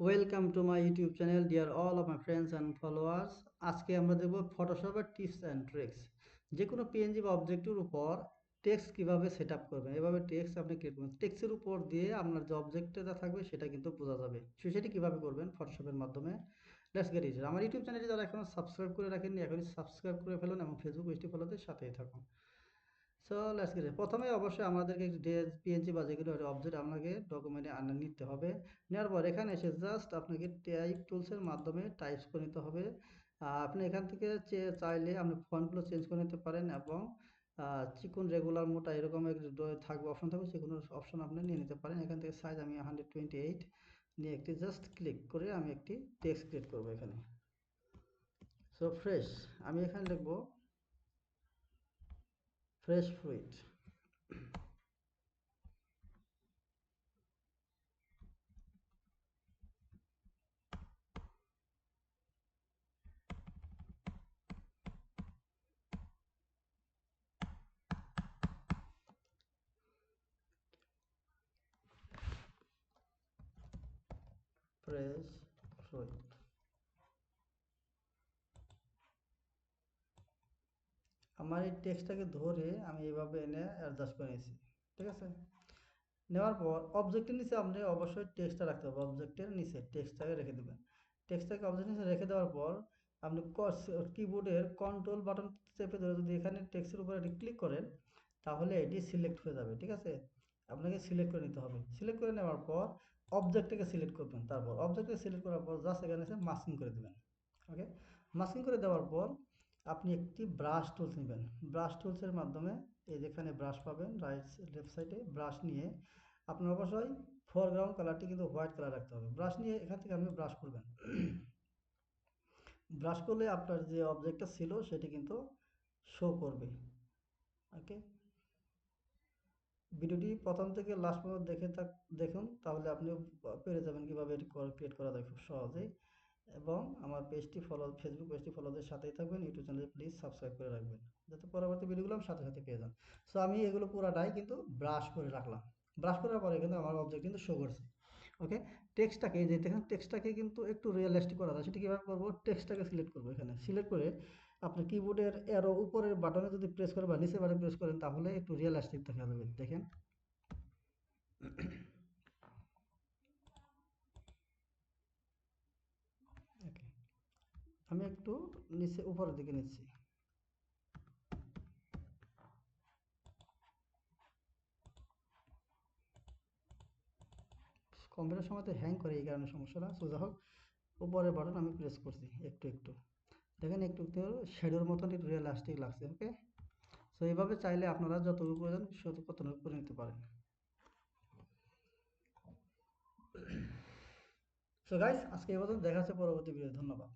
Welcome to my YouTube channel dear all of my friends and followers আজকে আমরা দেখব ফটোশপের tips and tricks যে কোনো পিএনজি বা অবজেক্টের উপর টেক্সট কীভাবে সেট আপ করবেন? এভাবে টেক্সট আপনি ক্রিয়েট করবেন। টেক্সটের উপর দিয়ে আপনার যে অবজেক্টটা থাকবে, সেটা কিন্তু বোঝা যাবে। সো সেটি কীভাবে করবেন ফটোশপের মাধ্যমে? লেটস গেট ইট আমার ইউটিউব চ্যানেলটি যারা এখনও সাবস্ক্রাইব করে রাখেননি, এখনই সাবস্ক্রাইব করে ফেলুন এবং ফেসবুক পেজটি ফলোতে সাথেই থাকুন। সো লেটস গেট প্রথমে অবশ্যই আমাদেরকে পিএনজি বা যেগুলো অবজেক্ট আপনাকে ডকুমেন্টে আনে নিতে হবে। নেওয়ার পর এখানে এসে জাস্ট আপনাকে টাইপ টুলসের মাধ্যমে টাইপস করে নিতে হবে। আপনি এখান থেকে চাইলে আপনি ফন্টগুলো চেঞ্জ করে নিতে পারেন এবং চিকন রেগুলার মোটা এরকম থাকবে অপশন থাকবে সেগুলো অপশন আপনি নিয়ে নিতে পারেন। এখান থেকে সাইজ আমি হান্ড্রেড টোয়েন্টি এইট নিয়ে একটি জাস্ট ক্লিক করে আমি একটি টেক্সট ক্রিয়েট করব এখানে। সো ফ্রেশ আমি এখানে লিখব fresh fruit. Fresh fruit আমার এই টেক্সটটাকে ধরে আমি এইভাবে এনে অ্যাডজাস্ট করে নিয়েছি, ঠিক আছে? নেওয়ার পর অবজেক্টের নিচে আপনি অবশ্যই টেক্সটটা রাখতে হবে অবজেক্টের নিচে টেক্সটটাকে রেখে দেবেন। টেক্সটটাকে অবজেক্ট নিচে রেখে দেওয়ার পর আপনি কিবোর্ডের কন্ট্রোল বাটন চেপে ধরে যদি এখানে টেক্সটের উপরে এটি ক্লিক করেন, তাহলে এটি সিলেক্ট হয়ে যাবে, ঠিক আছে? আপনাকে সিলেক্ট করে নিতে হবে। সিলেক্ট করে নেওয়ার পর অবজেক্টটাকে সিলেক্ট করবেন। তারপর অবজেক্টকে সিলেক্ট করার পর জাস্ট এখানে এসে মাস্কিং করে দেবেন ওকে মাস্কিং করে দেওয়ার পর আপনি একটি ব্রাশ টুলস নেবেন। ব্রাশ টুলসের মাধ্যমে এই যেখানে ব্রাশ পাবেন রাইট লেফট সাইডে ব্রাশ নিয়ে আপনার অবশ্যই ফোরগ্রাউন্ড কালারটি কিন্তু হোয়াইট কালার রাখতে হবে। ব্রাশ নিয়ে এখান থেকে আপনি ব্রাশ করবেন। ব্রাশ করলে আপনার যে অবজেক্টটা ছিল সেটি কিন্তু শো করবে। ওকে ভিডিওটি প্রথম থেকে লাস্ট পর্যন্ত দেখে থাক, দেখুন, তাহলে আপনি পেরে যাবেন কীভাবে এটি ক্রিয়েট করা যায় খুব সহজেই। এবং আমার পেজটি ফলো ফেসবুক পেজটি ফলোদের সাথেই থাকবেন ইউটিউব চ্যানেলে প্লিজ সাবস্ক্রাইব করে রাখবেন। যাতে পরবর্তী ভিডিওগুলো আমি সাথে সাথে পেয়ে যান। সো আমি এগুলো পুরাটাই কিন্তু ব্রাশ করে রাখলাম। ব্রাশ করার পরে কিন্তু আমার অবজেক্ট কিন্তু শো করছে। ওকে টেক্সটটাকে যে দেখেন টেক্সটটাকে কিন্তু একটু রিয়েলিস্টিক করা যায়। সেটা কীভাবে করব? টেক্সটটাকে সিলেক্ট করব এখানে। সিলেক্ট করে আপনি কিবোর্ডের এরো উপরের বাটনে যদি প্রেস করেন বা নিচে বাটনে প্রেস করেন, তাহলে একটু রিয়েলিস্টিক দেখা যাবে। দেখেন আমি একটু নিচে, উপরের দিকে নিচ্ছি। কম্পিউটার সময় তো হ্যাং করে এই কারণে সমস্যাটা সোজা হোক, উপরের বাটন আমি প্রেস করছি একটু একটু। দেখেন একটু একটু শ্যাডোর মতন একটু রিয়েলাস্টিক লাগছে ওকে সো এইভাবে চাইলে আপনারা যতটুকু প্রয়োজন ততটুকু করে নিতে পারেন। সো গাইস আজকে এই পর্যন্ত দেখা পরবর্তী ভিডিও ধন্যবাদ।